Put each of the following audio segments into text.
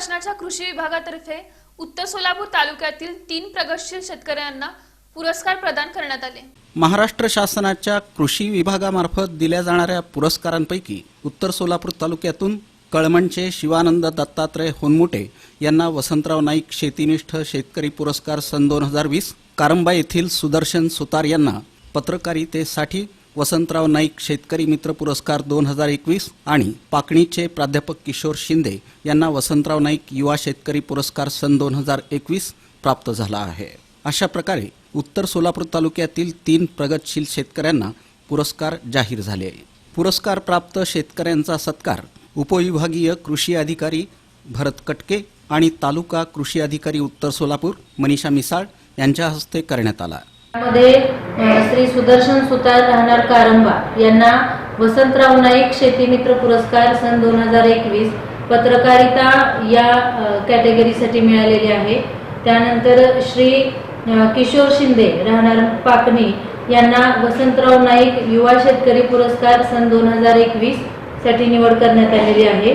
शासनाच्या कृषी विभागातर्फे उत्तर सोलापूर तालुक्यातील तीन प्रगतशील शेतकऱ्यांना पुरस्कार प्रदान करण्यात आले. महाराष्ट्र शासनाच्या कृषी विभागामार्फत दिल्या जाणाऱ्या पुरस्कारांपैकी उत्तर सोलापूर तालुक्यातून कळमणचे शिवानंद दत्तात्रय होनमुटे यांना वसंतराव नाईक शेतीनिष्ठ शेतकरी पुरस्कार सन दोन हजार वीस कारंबा येथील सुदर्शन सुतार यांना पत्रकारितेसाठी वसंतराव नाईक शेतकरी मित्र पुरस्कार दोन हजार एकवीस आणि पाकणीचे प्राध्यापक किशोर शिंदे यांना वसंतराव नाईक युवा शेतकरी पुरस्कार सन दोन हजार एकवीस प्राप्त झाला आहे. अशा प्रकारे उत्तर सोलापूर तालुक्यातील तीन प्रगतशील शेतकऱ्यांना पुरस्कार जाहीर झाले पुरस्कार प्राप्त शेतकऱ्यांचा सत्कार उपविभागीय कृषी अधिकारी भरत कटके आणि तालुका कृषी अधिकारी उत्तर सोलापूर मनीषा मिसाळ यांच्या हस्ते करण्यात आला. मध्ये श्री सुदर्शन सुतार राहणार कारंबा. यांना वसंतराव नाईक शेतीमित्र पुरस्कार सन दोन हजार एकवीस पत्रकारिता या कॅटेगरीसाठी मिळालेले आहे. त्यानंतर श्री किशोर शिंदे राहणार पाकणी. यांना वसंतराव नाईक युवा शेतकरी पुरस्कार सन दोन हजार एकवीससाठी निवड करण्यात आलेली आहे.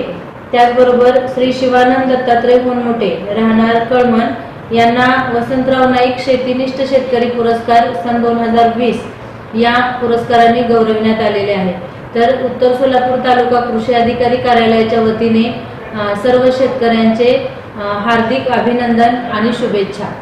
त्याचबरोबर श्री शिवानंद दत्तात्रय होनमोटे राहणार कळमण यांना वसंतराव नाईक शेतीनिष्ठ शेतकरी पुरस्कार सन दोन हजार वीस या पुरस्कारांनी गौरविण्यात आलेले आहे. तर उत्तर सोलापूर तालुका कृषी अधिकारी कार्यालयाच्या वतीने सर्व शेतकऱ्यांचे हार्दिक अभिनंदन आणि शुभेच्छा.